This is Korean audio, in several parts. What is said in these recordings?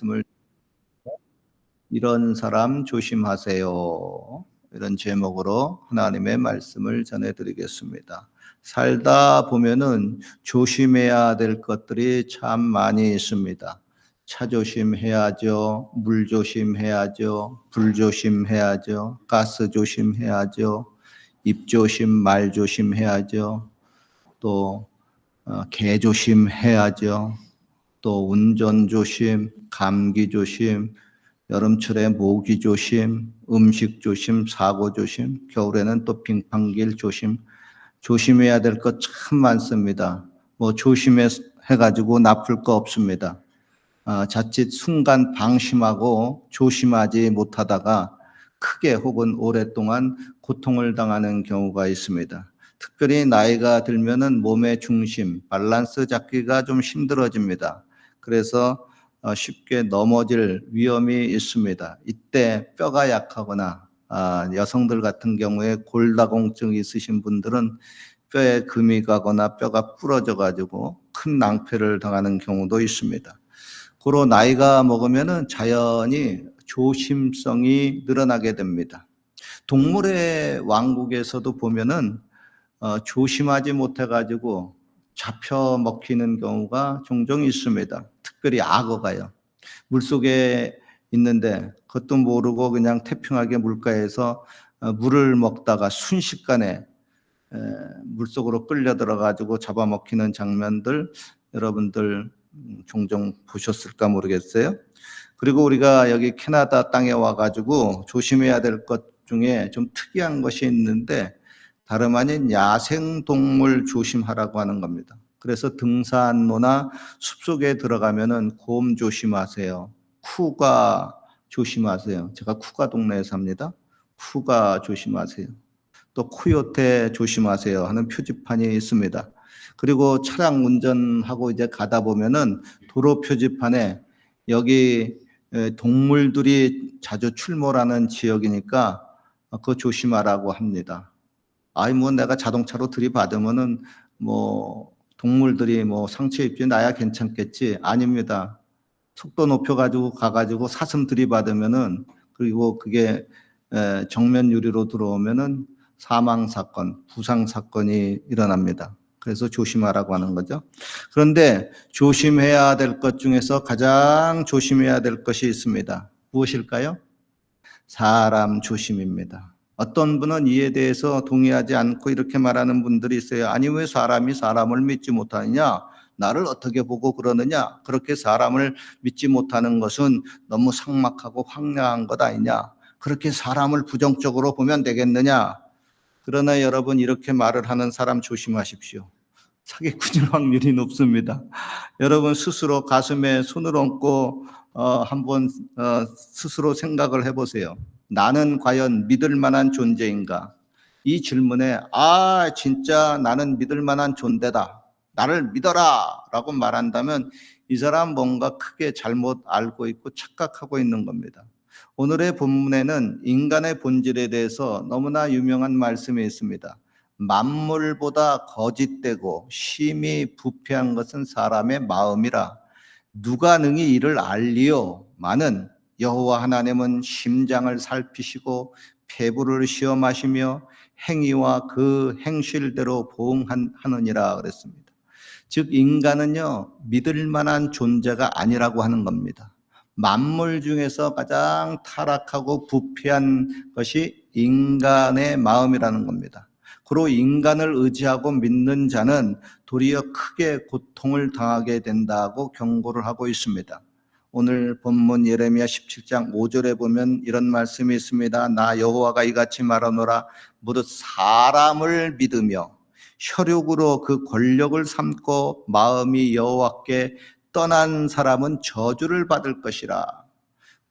말씀을 이런 사람 조심하세요. 이런 제목으로 하나님의 말씀을 전해드리겠습니다. 살다 보면은 조심해야 될 것들이 참 많이 있습니다. 차 조심해야죠. 물 조심해야죠. 불 조심해야죠. 가스 조심해야죠. 입 조심, 말 조심해야죠. 또 어, 개 조심해야죠. 또 운전 조심, 감기 조심, 여름철에 모기 조심, 음식 조심, 사고 조심, 겨울에는 또 빙판길 조심, 조심해야 될 것 참 많습니다. 뭐 조심해 가지고 나쁠 거 없습니다. 아, 자칫 순간 방심하고 조심하지 못하다가 크게 혹은 오랫동안 고통을 당하는 경우가 있습니다. 특별히 나이가 들면은 몸의 중심, 밸런스 잡기가 좀 힘들어집니다. 그래서 어, 쉽게 넘어질 위험이 있습니다. 이때 뼈가 약하거나 아, 여성들 같은 경우에 골다공증이 있으신 분들은 뼈에 금이 가거나 뼈가 부러져 가지고 큰 낭패를 당하는 경우도 있습니다. 고로 나이가 먹으면은 자연히 조심성이 늘어나게 됩니다. 동물의 왕국에서도 보면은 어, 조심하지 못해 가지고 잡혀 먹히는 경우가 종종 있습니다. 특별히 악어가요. 물속에 있는데 그것도 모르고 그냥 태평하게 물가에서 어, 물을 먹다가 순식간에 물속으로 끌려 들어가지고 잡아먹히는 장면들 여러분들 음, 종종 보셨을까 모르겠어요. 그리고 우리가 여기 캐나다 땅에 와가지고 조심해야 될 것 중에 좀 특이한 것이 있는데 다름 아닌 야생 동물 조심하라고 하는 겁니다. 그래서 등산로나 숲속에 들어가면은 곰 조심하세요. 쿠가 조심하세요. 제가 쿠가 동네에 삽니다. 쿠가 조심하세요. 또 코요테 조심하세요 하는 표지판이 있습니다. 그리고 차량 운전하고 이제 가다 보면은 도로 표지판에 여기 동물들이 자주 출몰하는 지역이니까 그거 조심하라고 합니다. 아이 뭐 내가 자동차로 들이받으면은 뭐 동물들이 뭐 상처 입지 나야 괜찮겠지 아닙니다. 속도 높여 가지고 가 가지고 사슴 들이받으면은 그리고 그게 정면 유리로 들어오면은 사망 사건, 부상 사건이 일어납니다. 그래서 조심하라고 하는 거죠. 그런데 조심해야 될 것 중에서 가장 조심해야 될 것이 있습니다. 무엇일까요? 사람 조심입니다. 어떤 분은 이에 대해서 동의하지 않고 이렇게 말하는 분들이 있어요. 아니, 왜 사람이 사람을 믿지 못하느냐? 나를 어떻게 보고 그러느냐? 그렇게 사람을 믿지 못하는 것은 너무 상막하고 황량한 것 아니냐? 그렇게 사람을 부정적으로 보면 되겠느냐? 그러나 여러분, 이렇게 말을 하는 사람 조심하십시오. 사기꾼일 확률이 높습니다. 여러분 스스로 가슴에 손을 얹고 어, 한번 어, 스스로 생각을 해보세요. 나는 과연 믿을 만한 존재인가? 이 질문에 아 진짜 나는 믿을 만한 존재다. 나를 믿어라 라고 말한다면 이 사람 뭔가 크게 잘못 알고 있고 착각하고 있는 겁니다. 오늘의 본문에는 인간의 본질에 대해서 너무나 유명한 말씀이 있습니다. 만물보다 거짓되고 심히 부패한 것은 사람의 마음이라 누가 능히 이를 알리요 많은 여호와 하나님은 심장을 살피시고 폐부를 시험하시며 행위와 그 행실대로 보응하느니라 그랬습니다. 즉 인간은요 믿을 만한 존재가 아니라고 하는 겁니다. 만물 중에서 가장 타락하고 부패한 것이 인간의 마음이라는 겁니다. 그로 인간을 의지하고 믿는 자는 도리어 크게 고통을 당하게 된다고 경고를 하고 있습니다. 오늘 본문 예레미야 17장 5절에 보면 이런 말씀이 있습니다. 나 여호와가 이같이 말하노라 무릇 사람을 믿으며 혈육으로 그 권력을 삼고 마음이 여호와께 떠난 사람은 저주를 받을 것이라.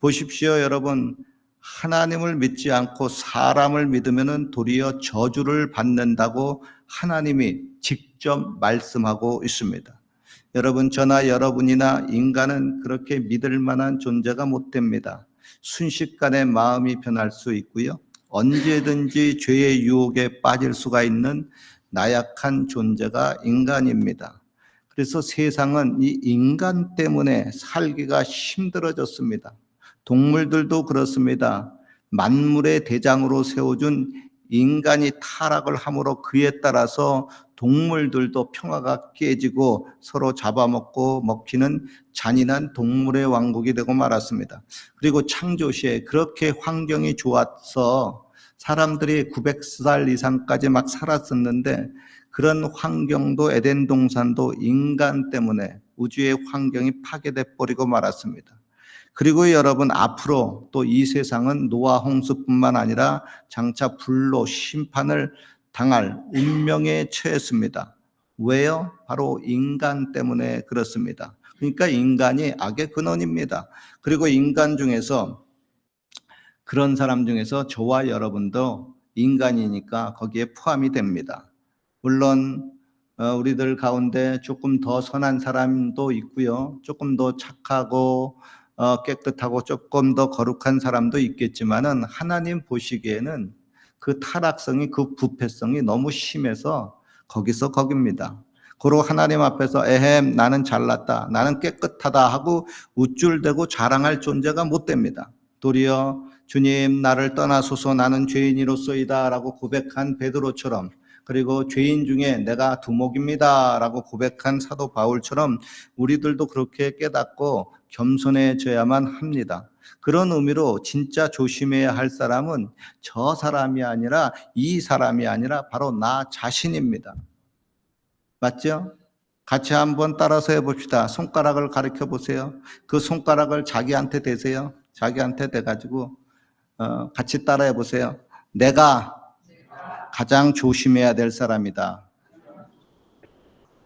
보십시오, 여러분. 하나님을 믿지 않고 사람을 믿으면 도리어 저주를 받는다고 하나님이 직접 말씀하고 있습니다. 여러분, 저나 여러분이나 인간은 그렇게 믿을 만한 존재가 못 됩니다. 순식간에 마음이 변할 수 있고요. 언제든지 죄의 유혹에 빠질 수가 있는 나약한 존재가 인간입니다. 그래서 세상은 이 인간 때문에 살기가 힘들어졌습니다. 동물들도 그렇습니다. 만물의 대장으로 세워준 인간이 타락을 함으로 그에 따라서 동물들도 평화가 깨지고 서로 잡아먹고 먹히는 잔인한 동물의 왕국이 되고 말았습니다. 그리고 창조시에 그렇게 환경이 좋아서 사람들이 900살 이상까지 막 살았었는데 그런 환경도 에덴 동산도 인간 때문에 우주의 환경이 파괴돼 버리고 말았습니다. 그리고 여러분 앞으로 또 이 세상은 노아 홍수뿐만 아니라 장차 불로 심판을 당할 운명에 처했습니다. 왜요? 바로 인간 때문에 그렇습니다. 그러니까 인간이 악의 근원입니다. 그리고 인간 중에서 그런 사람 중에서 저와 여러분도 인간이니까 거기에 포함이 됩니다. 물론 어, 우리들 가운데 조금 더 선한 사람도 있고요. 조금 더 착하고 어, 깨끗하고 조금 더 거룩한 사람도 있겠지만은 하나님 보시기에는 그 타락성이 그 부패성이 너무 심해서 거기서 거깁니다. 그리고 하나님 앞에서 에헴 나는 잘났다 나는 깨끗하다 하고 우쭐대고 자랑할 존재가 못 됩니다. 도리어 주님 나를 떠나소서 나는 죄인이로소이다라고 고백한 베드로처럼 그리고 죄인 중에 내가 두목입니다라고 고백한 사도 바울처럼 우리들도 그렇게 깨닫고 겸손해져야만 합니다. 그런 의미로 진짜 조심해야 할 사람은 저 사람이 아니라 이 사람이 아니라 바로 나 자신입니다. 맞죠? 같이 한번 따라서 해봅시다. 손가락을 가리켜 보세요. 그 손가락을 자기한테 대세요. 자기한테 대가지고 어, 같이 따라해 보세요. 내가 가장 조심해야 될 사람이다.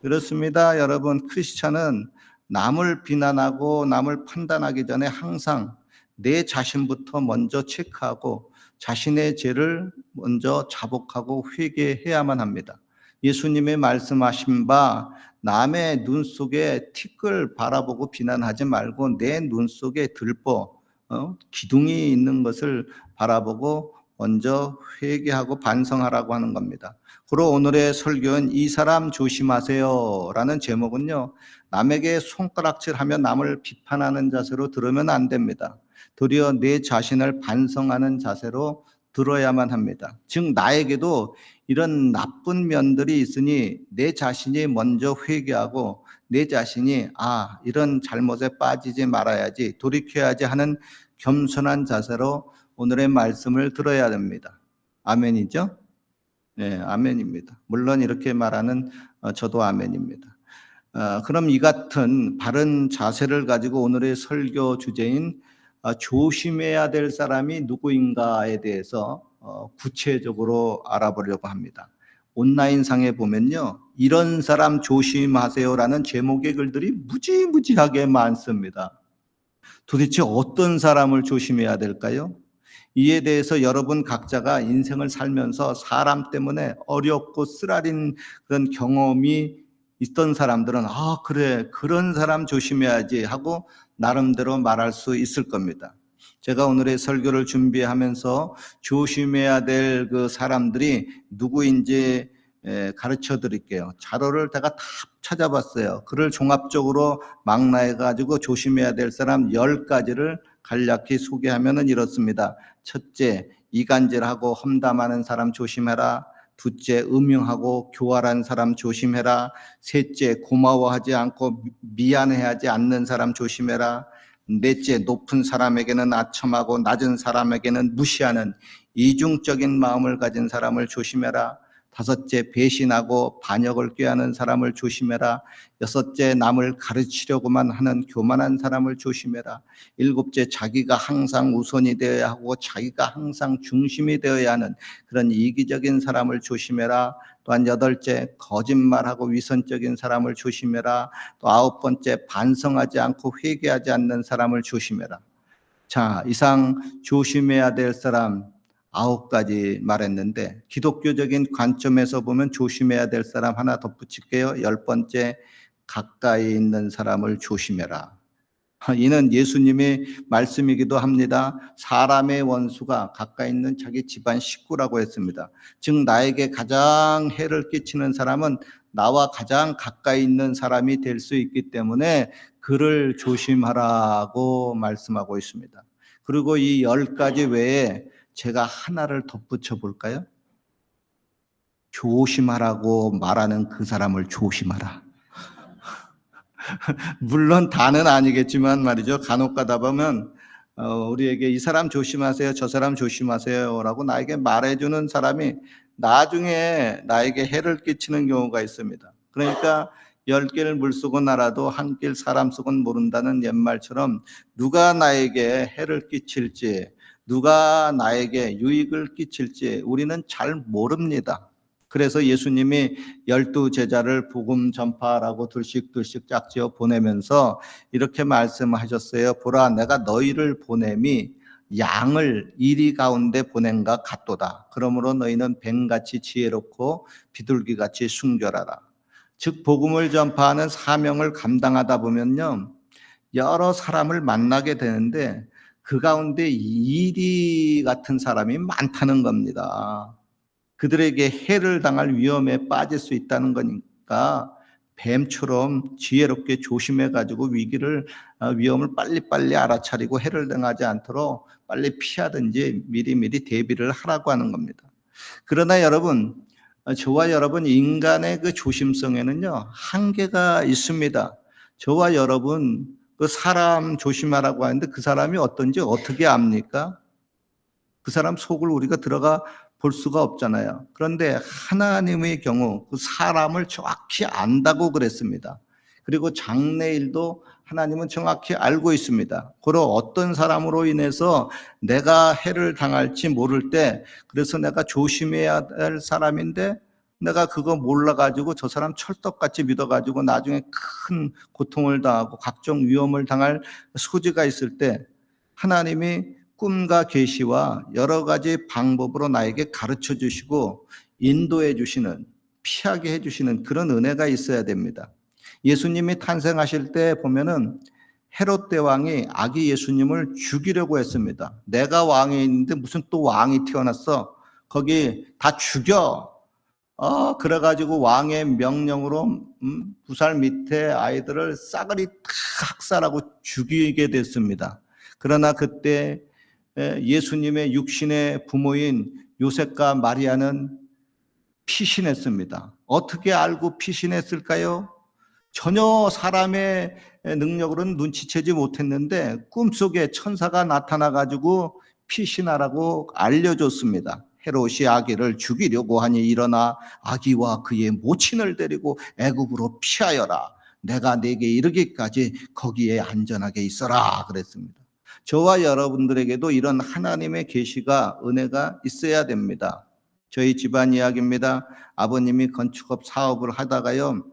그렇습니다. 여러분, 크리스찬은 남을 비난하고 남을 판단하기 전에 항상 내 자신부터 먼저 체크하고 자신의 죄를 먼저 자복하고 회개해야만 합니다. 예수님의 말씀하신 바 남의 눈 속에 티끌 바라보고 비난하지 말고 내 눈 속에 들보 어? 기둥이 있는 것을 바라보고 먼저 회개하고 반성하라고 하는 겁니다. 그리고 오늘의 설교는 이 사람 조심하세요 라는 제목은요. 남에게 손가락질 하며 남을 비판하는 자세로 들으면 안 됩니다. 도리어 내 자신을 반성하는 자세로 들어야만 합니다. 즉 나에게도 이런 나쁜 면들이 있으니 내 자신이 먼저 회개하고 내 자신이 아 이런 잘못에 빠지지 말아야지 돌이켜야지 하는 겸손한 자세로 오늘의 말씀을 들어야 됩니다. 아멘이죠? 네, 아멘입니다. 물론 이렇게 말하는 어, 저도 아멘입니다. 어, 그럼 이 같은 바른 자세를 가지고 오늘의 설교 주제인 어, 조심해야 될 사람이 누구인가에 대해서 어, 구체적으로 알아보려고 합니다. 온라인 상에 보면요. 이런 사람 조심하세요라는 제목의 글들이 무지무지하게 많습니다. 도대체 어떤 사람을 조심해야 될까요? 이에 대해서 여러분 각자가 인생을 살면서 사람 때문에 어렵고 쓰라린 그런 경험이 있던 사람들은 아, 그래. 그런 사람 조심해야지 하고 나름대로 말할 수 있을 겁니다. 제가 오늘의 설교를 준비하면서 조심해야 될 그 사람들이 누구인지 가르쳐 드릴게요. 자료를 제가 다 찾아봤어요. 그를 종합적으로 망라해 가지고 조심해야 될 사람 10가지를 간략히 소개하면은 이렇습니다. 첫째, 이간질하고 험담하는 사람 조심해라. 둘째, 음흉하고 교활한 사람 조심해라. 셋째, 고마워하지 않고 미안해하지 않는 사람 조심해라. 넷째, 높은 사람에게는 아첨하고 낮은 사람에게는 무시하는 이중적인 마음을 가진 사람을 조심해라. 다섯째, 배신하고 반역을 꾀하는 사람을 조심해라. 여섯째, 남을 가르치려고만 하는 교만한 사람을 조심해라. 일곱째, 자기가 항상 우선이 되어야 하고 자기가 항상 중심이 되어야 하는 그런 이기적인 사람을 조심해라. 또한 여덟째, 거짓말하고 위선적인 사람을 조심해라. 또 아홉 번째, 반성하지 않고 회개하지 않는 사람을 조심해라. 자, 이상 조심해야 될 사람 아홉 가지 말했는데 기독교적인 관점에서 보면 조심해야 될 사람 하나 덧붙일게요. 열 번째 가까이 있는 사람을 조심해라. 이는 예수님의 말씀이기도 합니다. 사람의 원수가 가까이 있는 자기 집안 식구라고 했습니다. 즉 나에게 가장 해를 끼치는 사람은 나와 가장 가까이 있는 사람이 될 수 있기 때문에 그를 조심하라고 말씀하고 있습니다. 그리고 이 열 가지 외에 제가 하나를 덧붙여 볼까요? 조심하라고 말하는 그 사람을 조심하라. 물론 다는 아니겠지만 말이죠. 간혹 가다 보면 어, 우리에게 이 사람 조심하세요, 저 사람 조심하세요라고 나에게 말해주는 사람이 나중에 나에게 해를 끼치는 경우가 있습니다. 그러니까 열 길 물속은 알아도 한 길 사람 속은 모른다는 옛말처럼 누가 나에게 해를 끼칠지, 누가 나에게 유익을 끼칠지 우리는 잘 모릅니다. 그래서 예수님이 열두 제자를 복음 전파라고 둘씩둘씩 짝지어 보내면서 이렇게 말씀하셨어요. 보라, 내가 너희를 보냄이 양을 이리 가운데 보낸가 같도다. 그러므로 너희는 뱀같이 지혜롭고 비둘기같이 순결하라. 즉 복음을 전파하는 사명을 감당하다 보면요. 여러 사람을 만나게 되는데 그 가운데 이리 같은 사람이 많다는 겁니다. 그들에게 해를 당할 위험에 빠질 수 있다는 거니까 뱀처럼 지혜롭게 조심해 가지고 위기를 어, 위험을 빨리빨리 알아차리고 해를 당하지 않도록 빨리 피하든지 미리미리 대비를 하라고 하는 겁니다. 그러나 여러분 어, 저와 여러분 인간의 그 조심성에는요 한계가 있습니다. 저와 여러분 그 사람 조심하라고 하는데 그 사람이 어떤지 어떻게 압니까? 그 사람 속을 우리가 들어가 볼 수가 없잖아요. 그런데 하나님의 경우 그 사람을 정확히 안다고 그랬습니다. 그리고 장래일도 하나님은 정확히 알고 있습니다. 그러 어떤 사람으로 인해서 내가 해를 당할지 모를 때 그래서 내가 조심해야 할 사람인데 내가 그거 몰라가지고 저 사람 철떡같이 믿어가지고 나중에 큰 고통을 당하고 각종 위험을 당할 소지가 있을 때 하나님이 꿈과 계시와 여러 가지 방법으로 나에게 가르쳐 주시고 인도해 주시는 피하게 해 주시는 그런 은혜가 있어야 됩니다. 예수님이 탄생하실 때 보면은 헤롯 대왕이 아기 예수님을 죽이려고 했습니다. 내가 왕이 있는데 무슨 또 왕이 태어났어? 거기 다 죽여. 어, 그래가지고 왕의 명령으로 음, 부살 밑에 아이들을 싸그리 다 학살하고 죽이게 됐습니다. 그러나 그때 예수님의 육신의 부모인 요셉과 마리아는 피신했습니다. 어떻게 알고 피신했을까요? 전혀 사람의 능력으로는 눈치채지 못했는데 꿈속에 천사가 나타나 가지고 피신하라고 알려줬습니다. 헤롯이 아기를 죽이려고 하니 일어나 아기와 그의 모친을 데리고 애굽으로 피하여라. 내가 네게 이르기까지 거기에 안전하게 있어라 그랬습니다. 저와 여러분들에게도 이런 하나님의 계시가 은혜가 있어야 됩니다. 저희 집안 이야기입니다. 아버님이 건축업 사업을 하다가요.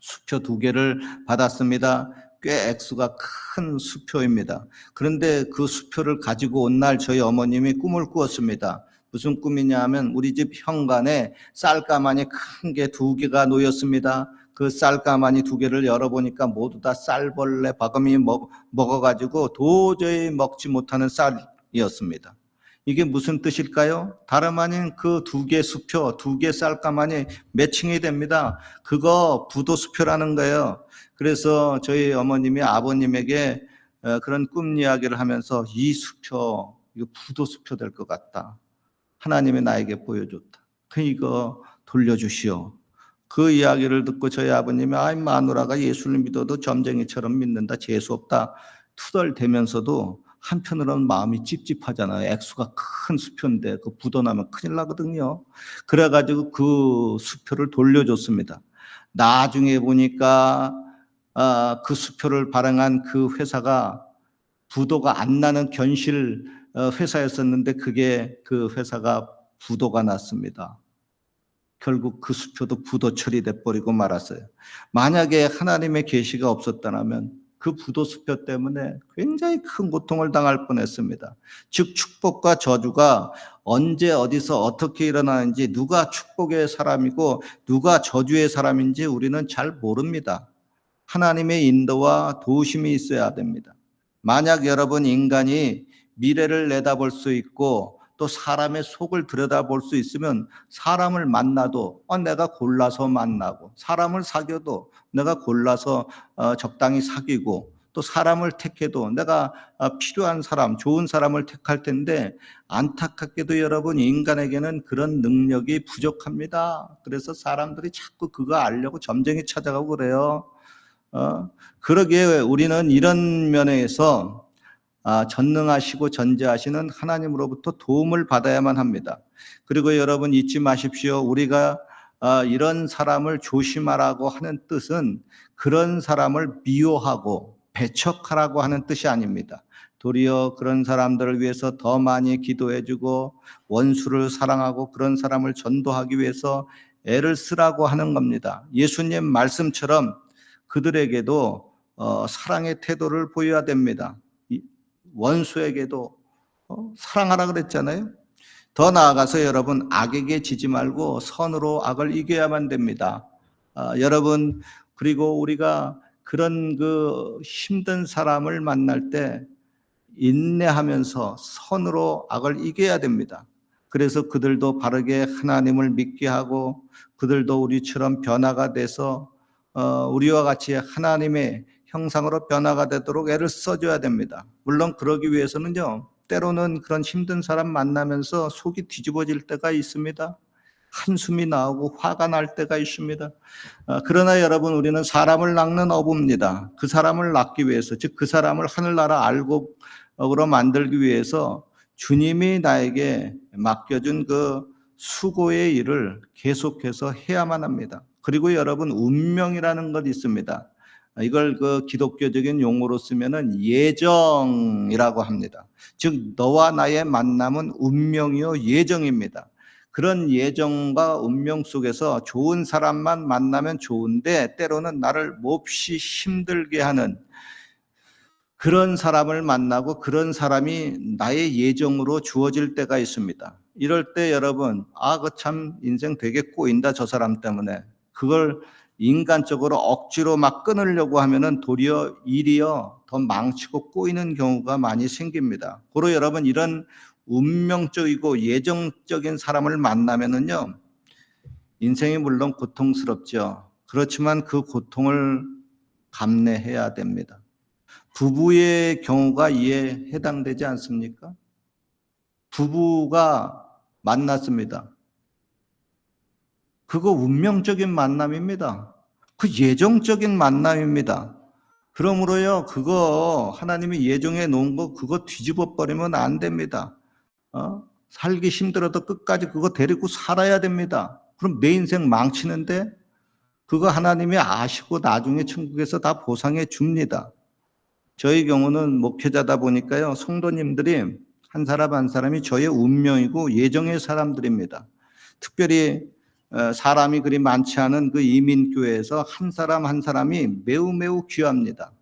수표 두 개를 받았습니다. 꽤 액수가 큰 수표입니다. 그런데 그 수표를 가지고 온 날 저희 어머님이 꿈을 꾸었습니다. 무슨 꿈이냐 하면 우리 집 현관에 쌀가마니 큰 게 두 개가 놓였습니다. 그 쌀가마니 두 개를 열어보니까 모두 다 쌀벌레 버금이 먹, 먹어가지고 도저히 먹지 못하는 쌀이었습니다. 이게 무슨 뜻일까요? 다름 아닌 그 두 개 수표, 두 개 쌀가마니 매칭이 됩니다. 그거 부도 수표라는 거예요. 그래서 저희 어머님이 아버님에게 어, 그런 꿈 이야기를 하면서 이 수표, 이거 부도 수표 될 것 같다. 하나님이 나에게 보여줬다. 그 이거 돌려주시오. 그 이야기를 듣고 저희 아버님이 아이 마누라가 예수를 믿어도 점쟁이처럼 믿는다 재수 없다 투덜대면서도 한편으로는 마음이 찝찝하잖아요. 액수가 큰 수표인데 그 묻어나면 큰일 나거든요. 그래가지고 그 수표를 돌려줬습니다. 나중에 보니까 아, 그 수표를 발행한 그 회사가 부도가 안 나는 견실 어, 회사였었는데 그게 그 회사가 부도가 났습니다. 결국 그 수표도 부도 처리돼 버리고 말았어요. 만약에 하나님의 계시가 없었다면 그 부도 수표 때문에 굉장히 큰 고통을 당할 뻔했습니다. 즉 축복과 저주가 언제 어디서 어떻게 일어나는지 누가 축복의 사람이고 누가 저주의 사람인지 우리는 잘 모릅니다. 하나님의 인도와 도심이 있어야 됩니다. 만약 여러분 인간이 미래를 내다볼 수 있고 또 사람의 속을 들여다볼 수 있으면 사람을 만나도 어, 내가 골라서 만나고 사람을 사귀어도 내가 골라서 어, 적당히 사귀고 또 사람을 택해도 내가 어, 필요한 사람, 좋은 사람을 택할 텐데 안타깝게도 여러분 인간에게는 그런 능력이 부족합니다. 그래서 사람들이 자꾸 그거 알려고 점쟁이 찾아가고 그래요. 어, 그러기에 우리는 이런 면에서 아, 전능하시고 전제하시는 하나님으로부터 도움을 받아야만 합니다. 그리고 여러분 잊지 마십시오. 우리가 아, 이런 사람을 조심하라고 하는 뜻은 그런 사람을 미워하고 배척하라고 하는 뜻이 아닙니다. 도리어 그런 사람들을 위해서 더 많이 기도해주고 원수를 사랑하고 그런 사람을 전도하기 위해서 애를 쓰라고 하는 겁니다. 예수님 말씀처럼 그들에게도 어, 사랑의 태도를 보여야 됩니다. 이- 원수에게도 어, 사랑하라 그랬잖아요. 더 나아가서 여러분 악에게 지지 말고 선으로 악을 이겨야만 됩니다. 아, 여러분 그리고 우리가 그런 그 힘든 사람을 만날 때 인내하면서 선으로 악을 이겨야 됩니다. 그래서 그들도 바르게 하나님을 믿게 하고 그들도 우리처럼 변화가 돼서 어, 우리와 같이 하나님의 형상으로 변화가 되도록 애를 써줘야 됩니다. 물론 그러기 위해서는요, 때로는 그런 힘든 사람 만나면서 속이 뒤집어질 때가 있습니다. 한숨이 나오고 화가 날 때가 있습니다. 어, 그러나 여러분, 우리는 사람을 낳는 어부입니다. 그 사람을 낳기 위해서, 즉, 그 사람을 하늘나라 알곡으로 만들기 위해서 주님이 나에게 맡겨준 그 수고의 일을 계속해서 해야만 합니다. 그리고 여러분, 운명이라는 것 있습니다. 이걸 그 기독교적인 용어로 쓰면은 예정이라고 합니다. 즉, 너와 나의 만남은 운명이요, 예정입니다. 그런 예정과 운명 속에서 좋은 사람만 만나면 좋은데 때로는 나를 몹시 힘들게 하는 그런 사람을 만나고 그런 사람이 나의 예정으로 주어질 때가 있습니다. 이럴 때 여러분, 아, 그 참 인생 되게 꼬인다, 저 사람 때문에. 그걸 인간적으로 억지로 막 끊으려고 하면은 도리어 일이요, 더 망치고 꼬이는 경우가 많이 생깁니다. 고로 여러분, 이런 운명적이고 예정적인 사람을 만나면은요, 인생이 물론 고통스럽죠. 그렇지만 그 고통을 감내해야 됩니다. 부부의 경우가 이에 해당되지 않습니까? 부부가 만났습니다. 그거 운명적인 만남입니다. 그 예정적인 만남입니다. 그러므로요, 그거 하나님이 예정해 놓은 거 그거 뒤집어 버리면 안 됩니다. 어? 살기 힘들어도 끝까지 그거 데리고 살아야 됩니다. 그럼 내 인생 망치는데 그거 하나님이 아시고 나중에 천국에서 다 보상해 줍니다. 저희 경우는 목회자다 보니까요, 성도님들이 한 사람 한 사람이 저의 운명이고 예정의 사람들입니다. 특별히 어, 사람이 그리 많지 않은 그 이민교회에서 한 사람 한 사람이 매우 매우 귀합니다.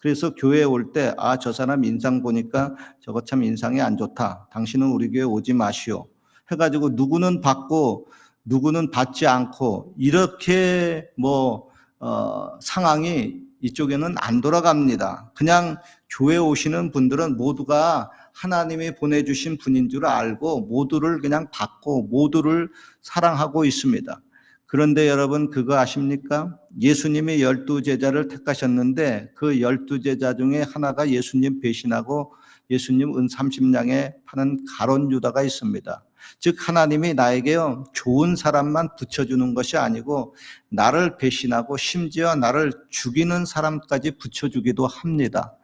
그래서 교회에 올 때, 아, 저 사람 인상 보니까 저거 참 인상이 안 좋다. 당신은 우리 교회 오지 마시오. 해가지고 누구는 받고 누구는 받지 않고 이렇게 뭐, 어, 상황이 이쪽에는 안 돌아갑니다. 그냥 교회 오시는 분들은 모두가 하나님이 보내주신 분인 줄 알고 모두를 그냥 받고 모두를 사랑하고 있습니다. 그런데 여러분 그거 아십니까? 예수님이 열두 제자를 택하셨는데 그 열두 제자 중에 하나가 예수님 배신하고 예수님 은 30냥에 파는 가론 유다가 있습니다. 즉 하나님이 나에게요 좋은 사람만 붙여주는 것이 아니고 나를 배신하고 심지어 나를 죽이는 사람까지 붙여주기도 합니다.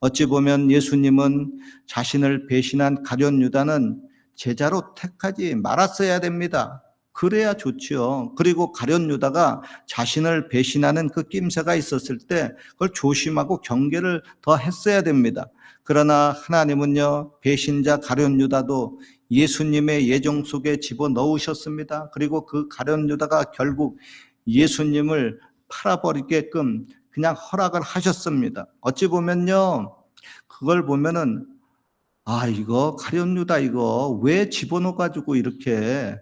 어찌 보면 예수님은 자신을 배신한 가련 유다는 제자로 택하지 말았어야 됩니다. 그래야 좋지요. 그리고 가련 유다가 자신을 배신하는 그 낌새가 있었을 때 그걸 조심하고 경계를 더 했어야 됩니다. 그러나 하나님은요, 배신자 가련 유다도 예수님의 예정 속에 집어 넣으셨습니다. 그리고 그 가련 유다가 결국 예수님을 팔아버리게끔 그냥 허락을 하셨습니다. 어찌 보면요, 그걸 보면은 아 이거 가련 유다 이거 왜 집어넣어 가지고 이렇게 에,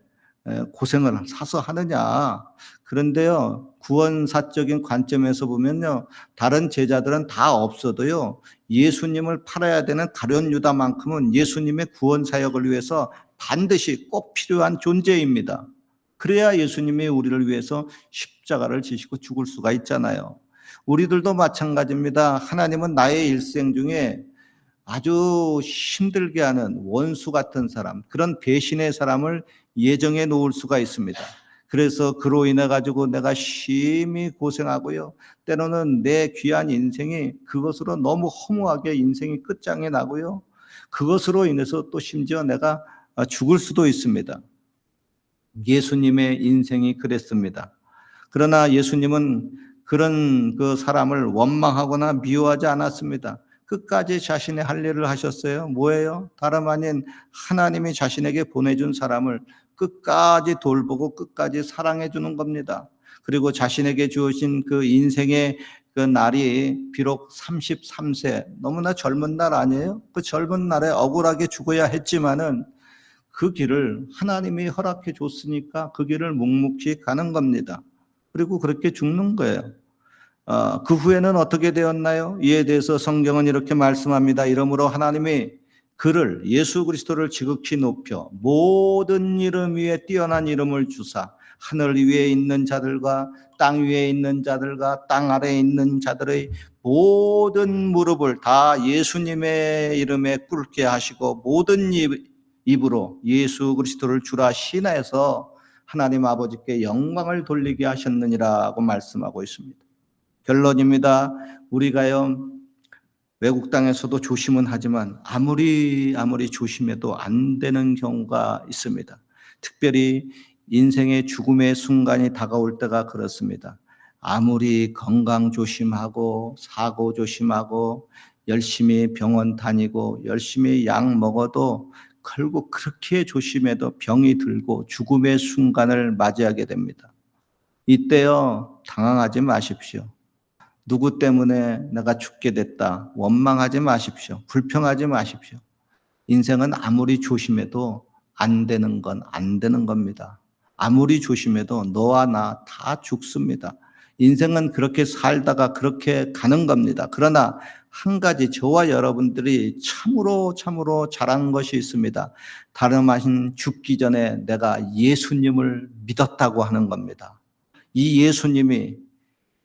고생을 사서 하느냐. 그런데요, 구원사적인 관점에서 보면요, 다른 제자들은 다 없어도요, 예수님을 팔아야 되는 가룟 유다만큼은 예수님의 구원 사역을 위해서 반드시 꼭 필요한 존재입니다. 그래야 예수님이 우리를 위해서 십자가를 지시고 죽을 수가 있잖아요. 우리들도 마찬가지입니다. 하나님은 나의 일생 중에 아주 힘들게 하는 원수 같은 사람, 그런 배신의 사람을 예정해 놓을 수가 있습니다. 그래서 그로 인해 가지고 내가 심히 고생하고요. 때로는 내 귀한 인생이 그것으로 너무 허무하게 인생이 끝장에 나고요. 그것으로 인해서 또 심지어 내가 죽을 수도 있습니다. 예수님의 인생이 그랬습니다. 그러나 예수님은 그런 그 사람을 원망하거나 미워하지 않았습니다. 끝까지 자신의 할 일을 하셨어요. 뭐예요? 다름 아닌 하나님이 자신에게 보내준 사람을 끝까지 돌보고 끝까지 사랑해 주는 겁니다. 그리고 자신에게 주어진 그 인생의 그 날이 비록 33세, 너무나 젊은 날 아니에요? 그 젊은 날에 억울하게 죽어야 했지만은 그 길을 하나님이 허락해 줬으니까 그 길을 묵묵히 가는 겁니다. 그리고 그렇게 죽는 거예요. 어, 그 후에는 어떻게 되었나요? 이에 대해서 성경은 이렇게 말씀합니다. 이러므로 하나님이 그를 예수 그리스도를 지극히 높여 모든 이름 위에 뛰어난 이름을 주사 하늘 위에 있는 자들과 땅 위에 있는 자들과 땅 아래에 있는 자들의 모든 무릎을 다 예수님의 이름에 꿇게 하시고 모든 입, 입으로 예수 그리스도를 주라 신하여서 하나님 아버지께 영광을 돌리게 하셨느니라고 말씀하고 있습니다. 결론입니다. 우리가요 외국 땅에서도 조심은 하지만 아무리 아무리 조심해도 안 되는 경우가 있습니다. 특별히 인생의 죽음의 순간이 다가올 때가 그렇습니다. 아무리 건강 조심하고 사고 조심하고 열심히 병원 다니고 열심히 약 먹어도 결국 그렇게 조심해도 병이 들고 죽음의 순간을 맞이하게 됩니다. 이때요 당황하지 마십시오. 누구 때문에 내가 죽게 됐다. 원망하지 마십시오. 불평하지 마십시오. 인생은 아무리 조심해도 안 되는 건 안 되는 겁니다. 아무리 조심해도 너와 나 다 죽습니다. 인생은 그렇게 살다가 그렇게 가는 겁니다. 그러나 한 가지 저와 여러분들이 참으로 참으로 잘한 것이 있습니다. 다름 아닌 죽기 전에 내가 예수님을 믿었다고 하는 겁니다. 이 예수님이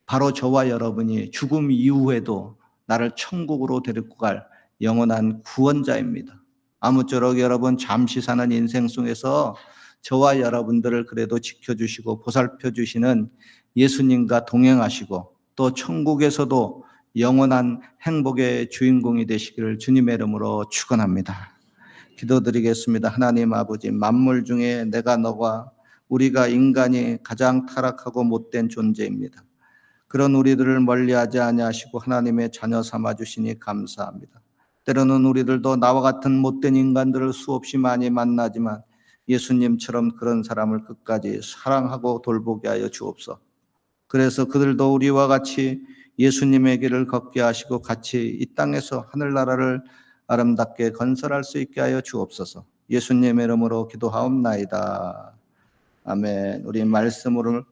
바로 저와 여러분이 죽음 이후에도 나를 천국으로 데리고 갈 영원한 구원자입니다. 아무쪼록 여러분 잠시 사는 인생 속에서 저와 여러분들을 그래도 지켜주시고 보살펴 주시는 예수님과 동행하시고 또 천국에서도 영원한 행복의 주인공이 되시기를 주님의 이름으로 축원합니다. 기도드리겠습니다. 하나님 아버지 만물 중에 내가 너가 우리가 인간이 가장 타락하고 못된 존재입니다. 그런 우리들을 멀리하지 아니하시고 하나님의 자녀 삼아 주시니 감사합니다. 때로는 우리들도 나와 같은 못된 인간들을 수없이 많이 만나지만 예수님처럼 그런 사람을 끝까지 사랑하고 돌보게 하여 주옵소서. 그래서 그들도 우리와 같이 예수님의 길을 걷게 하시고 같이 이 땅에서 하늘나라를 아름답게 건설할 수 있게 하여 주옵소서. 예수님의 이름으로 기도하옵나이다. 아멘. 우리 말씀을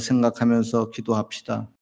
생각하면서 기도합시다.